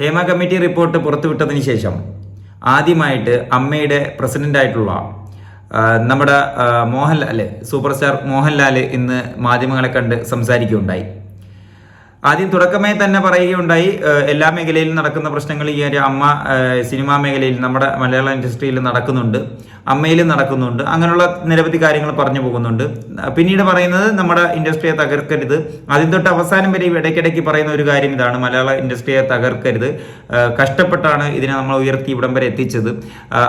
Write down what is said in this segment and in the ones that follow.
Hema committee report പുറത്തുവിട്ടതിന് ശേഷം ആദ്യമായിട്ട് അമ്മയുടെ പ്രസിഡന്റായിട്ടുള്ള ആയിട്ടുള്ള നമ്മുടെ മോഹൻലാൽ സൂപ്പർ സ്റ്റാർ മോഹൻലാൽ ഇന്ന് മാധ്യമങ്ങളെ കണ്ട് സംസാരിക്കുകയുണ്ടായി. ആദ്യം തുടക്കമേ തന്നെ പറയുകയുണ്ടായി. എല്ലാ മേഖലയിലും നടക്കുന്ന പ്രശ്നങ്ങൾ ഈ ഒരു അമ്മ സിനിമാ മേഖലയിൽ നമ്മുടെ മലയാള ഇൻഡസ്ട്രിയിൽ നടക്കുന്നുണ്ട്. അമ്മയിലും നടക്കുന്നുണ്ട്. അങ്ങനെയുള്ള നിരവധി കാര്യങ്ങൾ പറഞ്ഞു പോകുന്നുണ്ട്. പിന്നീട് പറയുന്നത് നമ്മുടെ ഇൻഡസ്ട്രിയെ തകർക്കരുത്. ആദ്യം തൊട്ട് അവസാനം വരെ ഇടയ്ക്കിടയ്ക്ക് പറയുന്ന ഒരു കാര്യം ഇതാണ്. മലയാള ഇൻഡസ്ട്രിയെ തകർക്കരുത്. കഷ്ടപ്പെട്ടാണ് ഇതിനെ നമ്മൾ ഉയർത്തി ഇവിടം വരെ എത്തിച്ചത്.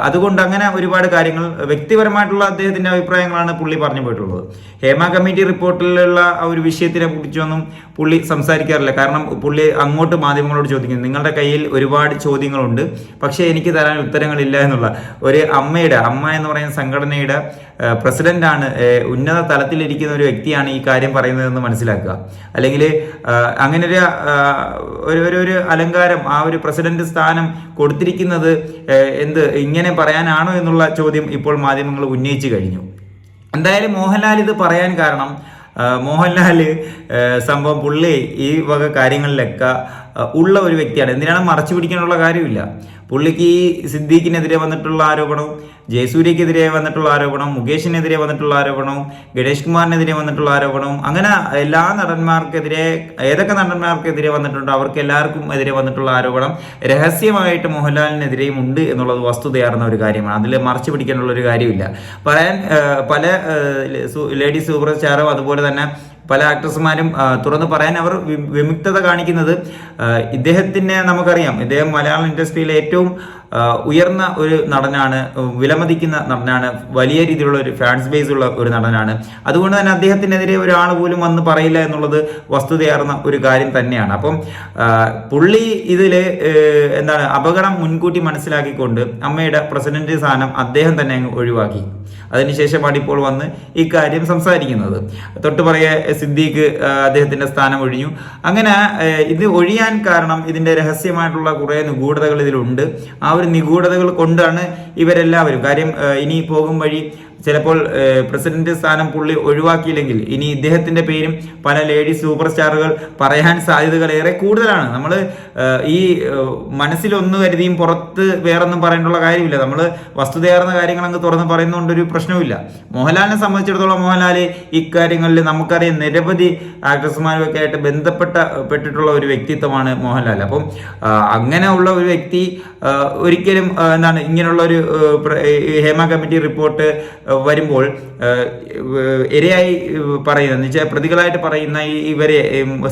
അതുകൊണ്ട് അങ്ങനെ ഒരുപാട് കാര്യങ്ങൾ വ്യക്തിപരമായിട്ടുള്ള അദ്ദേഹത്തിന്റെ അഭിപ്രായങ്ങളാണ് പുള്ളി പറഞ്ഞു പോയിട്ടുള്ളത്. ഹേമ കമ്മിറ്റി റിപ്പോർട്ടിലുള്ള ആ ഒരു വിഷയത്തിനെ കുറിച്ചൊന്നും പുള്ളി സംസാരിക്കാറില്ല കാരണം പുള്ളി അങ്ങോട്ട് മാധ്യമങ്ങളോട് ചോദിക്കുന്നു. നിങ്ങളുടെ കയ്യിൽ ഒരുപാട് ചോദ്യങ്ങളുണ്ട്. പക്ഷേ എനിക്ക് തരാൻ ഉത്തരങ്ങളില്ല എന്നുള്ള. ഒരു അമ്മയുടെ അമ്മ എന്ന് പറയുന്ന സംഘടനയുടെ പ്രസിഡന്റാണ് ഉന്നത തലത്തിലിരിക്കുന്ന ഒരു വ്യക്തിയാണ് ഈ കാര്യം പറയുന്നതെന്ന് മനസ്സിലാക്കുക. അല്ലെങ്കിൽ അങ്ങനെ ഒരു ഒരു ഒരു അലങ്കാരം ആ ഒരു പ്രസിഡന്റ് സ്ഥാനം കൊടുത്തിരിക്കുന്നത് എന്ത് ഇങ്ങനെ പറയാനാണോ എന്നുള്ള ചോദ്യം ഇപ്പോൾ മാധ്യമങ്ങൾ ഉന്നയിച്ചു കഴിഞ്ഞു. എന്തായാലും മോഹൻലാൽ ഇത് പറയാൻ കാരണം ആ, മോഹൻലാൽ സംഭവം പുള്ളി ഈ വക കാര്യങ്ങളിലൊക്കെ ഉള്ള ഒരു വ്യക്തിയാണ്. എന്തിനാണ് മറച്ചു പിടിക്കാനുള്ള കാര്യമില്ല. പുള്ളിക്ക് ഈ സിദ്ദീഖിനെതിരെ വന്നിട്ടുള്ള ആരോപണവും ജയസൂര്യക്കെതിരെ വന്നിട്ടുള്ള ആരോപണം മുകേഷിനെതിരെ വന്നിട്ടുള്ള ആരോപണവും ഗണേഷ് കുമാറിനെതിരെ വന്നിട്ടുള്ള ആരോപണവും അങ്ങനെ എല്ലാ നടന്മാർക്കെതിരെ ഏതൊക്കെ നടന്മാർക്കെതിരെ വന്നിട്ടുണ്ടോ അവർക്ക് എല്ലാവർക്കും എതിരെ വന്നിട്ടുള്ള ആരോപണം രഹസ്യമായിട്ട് മോഹൻലാലിനെതിരെയും ഉണ്ട് എന്നുള്ളത് വസ്തുതയാർന്ന ഒരു കാര്യമാണ്. അതിൽ മറച്ചു പിടിക്കാനുള്ള ഒരു കാര്യമില്ല. പറയാൻ പല ലേഡി സൂപ്പർ സ്റ്റാറും അതുപോലെ തന്നെ പല ആക്ട്രസ്മാരും തുറന്നു പറയാൻ അവർ വിമുക്തത കാണിക്കുന്നത് ഇദ്ദേഹത്തിന് നമുക്കറിയാം. ഇദ്ദേഹം മലയാളം ഇൻഡസ്ട്രിയിലെ ഏറ്റവും ഉയർന്ന ഒരു നടനാണ് വിലമതിക്കുന്ന നടനാണ് വലിയ രീതിയിലുള്ള ഒരു ഫാൻസ് ബേസ് ഉള്ള ഒരു നടനാണ്. അതുകൊണ്ട് തന്നെ അദ്ദേഹത്തിനെതിരെ ഒരാൾ പോലും വന്ന് പറയില്ല എന്നുള്ളത് വസ്തുതയാർന്ന ഒരു കാര്യം തന്നെയാണ്. അപ്പം പുള്ളി ഇതിൽ എന്താണ് അപകടം മുൻകൂട്ടി മനസ്സിലാക്കിക്കൊണ്ട് അമ്മയുടെ പ്രസിഡന്റ് സ്ഥാനം അദ്ദേഹം തന്നെ അങ്ങ് ഒഴിവാക്കി. അതിനുശേഷമാണ് ഇപ്പോൾ വന്ന് ഇക്കാര്യം സംസാരിക്കുന്നത്. തൊട്ട് പറയെ സിദ്ദീഖ് അദ്ദേഹത്തിന്റെ സ്ഥാനം ഒഴിഞ്ഞു. അങ്ങനെ ഇത് ഒഴിയാൻ കാരണം ഇതിന്റെ രഹസ്യമായിട്ടുള്ള കുറേ നിഗൂഢതകൾ ഇതിലുണ്ട്. ആ ഒരു നിഗൂഢതകൾ കൊണ്ടാണ് ഇവരെല്ലാവരും. കാര്യം ഇനി പോകും വഴി ചിലപ്പോൾ പ്രസിഡന്റ് സ്ഥാനം പുള്ളി ഒഴിവാക്കിയില്ലെങ്കിൽ ഇനി ഇദ്ദേഹത്തിന്റെ പേരും പല ലേഡി സൂപ്പർ സ്റ്റാറുകൾ പറയാൻ സാധ്യതകൾ ഏറെ കൂടുതലാണ്. നമ്മൾ ഈ മനസ്സിലൊന്ന് കരുതിയും പുറത്ത് വേറൊന്നും പറയേണ്ടുള്ള കാര്യമില്ല. നമ്മൾ വസ്തുതയാർന്ന കാര്യങ്ങൾ അങ്ങ് തുറന്ന് പറയുന്നതുകൊണ്ട് ഒരു പ്രശ്നവുമില്ല. മോഹൻലാലിനെ സംബന്ധിച്ചിടത്തോളം മോഹൻലാൽ ഇക്കാര്യങ്ങളിൽ നമുക്കറിയാം നിരവധി ആക്ട്രസ്മാരുമൊക്കെ ആയിട്ട് ബന്ധപ്പെട്ട പെട്ടിട്ടുള്ള ഒരു വ്യക്തിത്വമാണ് മോഹൻലാൽ അപ്പം അങ്ങനെ ഉള്ള ഒരു വ്യക്തി ഒരിക്കലും എന്താണ് ഇങ്ങനെയുള്ള ഒരു ഹേമ കമ്മിറ്റി റിപ്പോർട്ട് വരുമ്പോൾ ഇരയായി പറയുന്ന എന്ന് വെച്ചാൽ പ്രതികളായിട്ട് പറയുന്ന ഈ ഇവരെ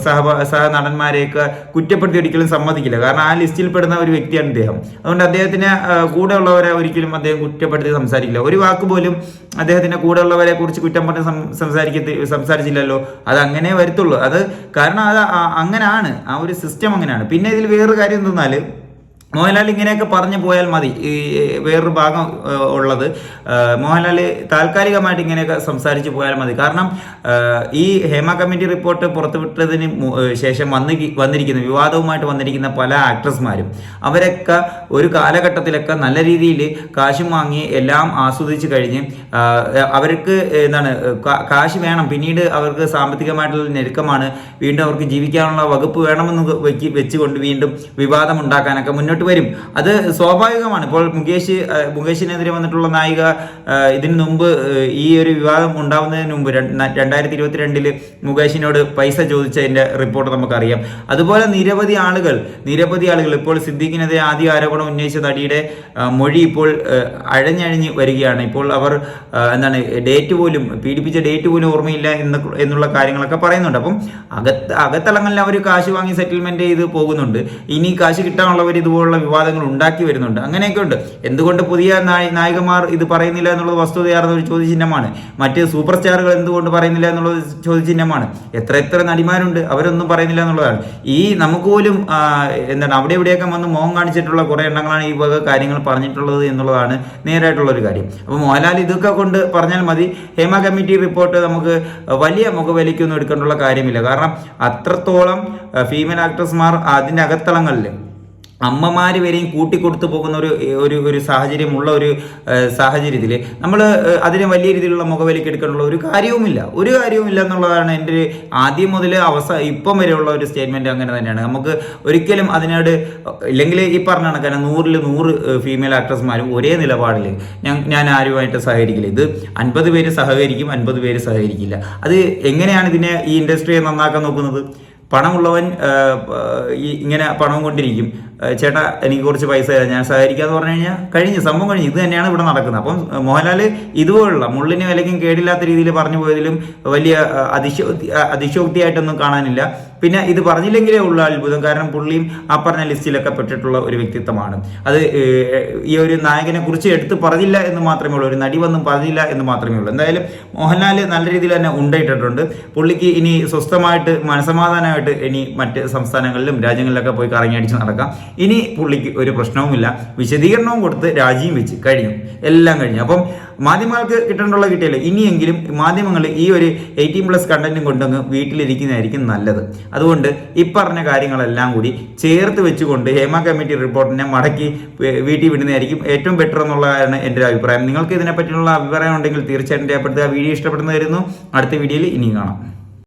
സഹ സഹ നടന്മാരെയൊക്കെ കുറ്റപ്പെടുത്തി ഒരിക്കലും സമ്മതിക്കില്ല. കാരണം ആ ലിസ്റ്റിൽ പെടുന്ന ഒരു വ്യക്തിയാണ് അദ്ദേഹം അതുകൊണ്ട് അദ്ദേഹത്തിന് കൂടെ കൂടെയുള്ളവരെ ഒരിക്കലും അദ്ദേഹം കുറ്റപ്പെടുത്തി സംസാരിക്കില്ല. ഒരു വാക്ക് പോലും അദ്ദേഹത്തിന്റെ കൂടെയുള്ളവരെ കുറിച്ച് കുറ്റം പറഞ്ഞ് സംസാരിക്ക സംസാരിച്ചില്ലല്ലോ. അത് അങ്ങനെ വരത്തുള്ളൂ. അത് കാരണം അത് അങ്ങനെയാണ് ആ ഒരു സിസ്റ്റം അങ്ങനെയാണ്. പിന്നെ ഇതിൽ വേറൊരു കാര്യം എന്തെന്നാൽ മോഹൻലാൽ ഇങ്ങനെയൊക്കെ പറഞ്ഞു പോയാൽ മതി. ഈ വേറൊരു ഭാഗം ഉള്ളത്. മോഹൻലാൽ താൽക്കാലികമായിട്ട് ഇങ്ങനെയൊക്കെ സംസാരിച്ചു പോയാൽ മതി. കാരണം ഈ ഹേമ കമ്മിറ്റി റിപ്പോർട്ട് പുറത്തുവിട്ടതിന് ശേഷം വന്ന് വന്നിരിക്കുന്ന വിവാദവുമായിട്ട് വന്നിരിക്കുന്ന പല ആക്ട്രസ്മാരും അവരൊക്കെ ഒരു കാലഘട്ടത്തിലൊക്കെ നല്ല രീതിയിൽ കാശും വാങ്ങി എല്ലാം ആസ്വദിച്ച് കഴിഞ്ഞ് അവർക്ക് എന്താണ് കാശ് വേണം. പിന്നീട് അവർക്ക് സാമ്പത്തികമായിട്ടുള്ള ഞെരുക്കമാണ്. വീണ്ടും അവർക്ക് ജീവിക്കാനുള്ള വകുപ്പ് വേണമെന്ന് വെച്ചുകൊണ്ട് വീണ്ടും വിവാദം ഉണ്ടാക്കാനൊക്കെ മുന്നോട്ട് വരും. അത് സ്വാഭാവികമാണ്. ഇപ്പോൾ മുകേഷ് മുകേഷിനെതിരെ വന്നിട്ടുള്ള നായിക ഇതിനു മുമ്പ് ഈ ഒരു വിവാദം ഉണ്ടാവുന്നതിന് മുമ്പ് രണ്ടായിരത്തി രണ്ടായിരത്തി ഇരുപത്തിരണ്ടിൽ മുകേഷിനോട് പൈസ ചോദിച്ചതിന്റെ റിപ്പോർട്ട് നമുക്കറിയാം. അതുപോലെ നിരവധി ആളുകൾ നിരവധി ആളുകൾ ഇപ്പോൾ സിദ്ദീഖിനെതിരെ ആദ്യ ആരോപണം ഉന്നയിച്ച നടിയുടെ മൊഴി ഇപ്പോൾ അഴഞ്ഞഴിഞ്ഞ് വരികയാണ്. ഇപ്പോൾ അവർ എന്താണ് ഡേറ്റ് പോലും പീഡിപ്പിച്ച ഡേറ്റ് പോലും ഓർമ്മയില്ല എന്ന് എന്നുള്ള കാര്യങ്ങളൊക്കെ പറയുന്നുണ്ട്. അപ്പം അകത്ത് അകത്തളങ്ങളിൽ അവർ കാശ് വാങ്ങി സെറ്റിൽമെന്റ് ചെയ്ത് പോകുന്നുണ്ട്. ഇനി കാശ് കിട്ടാനുള്ളവർ ഇതുപോലുള്ള വിവാദങ്ങൾ ഉണ്ടാക്കി വരുന്നുണ്ട്. അങ്ങനെയൊക്കെ ഉണ്ട്. എന്തുകൊണ്ട് പുതിയ നായി- നായികമാർ ഇത് പറയുന്നില്ല എന്നുള്ളത് വസ്തുതയാർന്ന ഒരു ചോദ്യചിഹ്നമാണ്. മറ്റ് സൂപ്പർ സ്റ്റാറുകൾ എന്തുകൊണ്ട് പറയുന്നില്ല എന്നുള്ളത് ചോദ്യചിഹ്നമാണ്. എത്ര എത്ര നടിമാരുണ്ട് അവരൊന്നും പറയുന്നില്ല എന്നുള്ളതാണ്. ഈ നമുക്ക് പോലും എന്താണ് അവിടെ ഇവിടെയൊക്കെ വന്ന് മോഹം കാണിച്ചിട്ടുള്ള കുറേ എണ്ണങ്ങളാണ് ഈ വക കാര്യങ്ങൾ പറഞ്ഞിട്ടുള്ളത് എന്നുള്ളതാണ് നേരായിട്ടുള്ള ഒരു കാര്യം. അപ്പോൾ മോഹൻലാൽ ഇതൊക്കെ കൊണ്ട് പറഞ്ഞാൽ മതി. ഹേമ കമ്മിറ്റി റിപ്പോർട്ട് നമുക്ക് വലിയ മുഖവലിക്കൊന്നും എടുക്കേണ്ടുള്ള കാര്യമില്ല. കാരണം അത്രത്തോളം ഫീമെയിൽ ആക്ട്രസ്മാർ അതിന്റെ അകത്തളങ്ങളിൽ അമ്മമാര് വരെയും കൂട്ടിക്കൊടുത്തു പോകുന്ന ഒരു ഒരു ഒരു സാഹചര്യമുള്ള ഒരു സാഹചര്യത്തിൽ നമ്മൾ അതിനെ വലിയ രീതിയിലുള്ള മുഖവിലേക്ക് എടുക്കാനുള്ള ഒരു കാര്യവുമില്ല. ഒരു കാര്യവുമില്ല എന്നുള്ളതാണ് എന്റെ ആദ്യം മുതൽ അവസാന ഇപ്പം വരെയുള്ള ഒരു സ്റ്റേറ്റ്മെന്റ് അങ്ങനെ തന്നെയാണ്. നമുക്ക് ഒരിക്കലും അതിനോട് ഇല്ലെങ്കിൽ ഈ പറഞ്ഞ കണക്കാണ് നൂറിൽ നൂറ് ഫീമെയിൽ ആക്ട്രസ്മാരും ഒരേ നിലപാടിൽ ഞാൻ ഞാൻ ആരുമായിട്ട് സഹകരിക്കില്ല. ഇത് അൻപത് പേര് സഹകരിക്കും അൻപത് പേര് സഹകരിക്കില്ല. അത് എങ്ങനെയാണ് ഇതിനെ ഈ ഇൻഡസ്ട്രിയെ നന്നാക്കാൻ നോക്കുന്നത്? പണമുള്ളവൻ ഇങ്ങനെ പണം കൊണ്ടിരിക്കും. ചേട്ടാ എനിക്ക് കുറച്ച് പൈസ തരാം. ഞാൻ സഹകരിക്കാന്ന് പറഞ്ഞു കഴിഞ്ഞാൽ കഴിഞ്ഞു സംഭവം കഴിഞ്ഞു. ഇത് തന്നെയാണ് ഇവിടെ നടക്കുന്നത്. അപ്പം മോഹൻലാൽ ഇതുപോലുള്ള മുള്ളിന് വിലയ്ക്കും കേടില്ലാത്ത രീതിയിൽ പറഞ്ഞു പോയതിലും വലിയ ആ, അതിശോക്തി അതിശോക്തിയായിട്ടൊന്നും കാണാനില്ല. പിന്നെ ഇത് പറഞ്ഞില്ലെങ്കിലേ ഉള്ള അത്ഭുതം. കാരണം പുള്ളിയും ആ പറഞ്ഞ ലിസ്റ്റിലൊക്കെ പെട്ടിട്ടുള്ള ഒരു വ്യക്തിത്വമാണ്. അത് ഈ ഒരു നായകനെ കുറിച്ച് എടുത്ത് പറഞ്ഞില്ല എന്ന് മാത്രമേ ഉള്ളൂ. ഒരു നടി വന്നും പറഞ്ഞില്ല എന്ന് മാത്രമേ ഉള്ളൂ. എന്തായാലും മോഹൻലാൽ നല്ല രീതിയിൽ തന്നെ ഉണ്ടായിട്ടിട്ടുണ്ട്. പുള്ളിക്ക് ഇനി സ്വസ്ഥമായിട്ട് മനസമാധാനമായിട്ട് ഇനി മറ്റ് സംസ്ഥാനങ്ങളിലും രാജ്യങ്ങളിലൊക്കെ പോയി കറങ്ങിയടിച്ച് നടക്കാം. ഇനി പുള്ളിക്ക് ഒരു പ്രശ്നവുമില്ല. വിശദീകരണവും കൊടുത്ത് രാജിയും വെച്ച് കഴിഞ്ഞു. എല്ലാം കഴിഞ്ഞു. അപ്പം മാധ്യമങ്ങൾക്ക് കിട്ടേണ്ടുള്ള കിട്ടിയല്ലോ? ഇനിയെങ്കിലും മാധ്യമങ്ങൾ ഈ ഒരു എയ്റ്റീൻ പ്ലസ് കണ്ടന്റും കൊണ്ടങ്ങ് വീട്ടിലിരിക്കുന്നതായിരിക്കും നല്ലത്. അതുകൊണ്ട് ഈ പറഞ്ഞ കാര്യങ്ങളെല്ലാം കൂടി ചേർത്ത് വെച്ചുകൊണ്ട് ഹേമ കമ്മിറ്റി റിപ്പോർട്ടിനെ മടക്കി വീട്ടിൽ വിടുന്നതായിരിക്കും ഏറ്റവും ബെറ്റർ എന്നുള്ളതാണ് എന്റെ ഒരു അഭിപ്രായം. നിങ്ങൾക്ക് ഇതിനെപ്പറ്റിയുള്ള അഭിപ്രായം ഉണ്ടെങ്കിൽ തീർച്ചയായിട്ടും രേഖപ്പെടുത്തുക. വീഡിയോ ഇഷ്ടപ്പെടുന്നതായിരുന്നു അടുത്ത വീഡിയോയിൽ ഇനിയും കാണാം.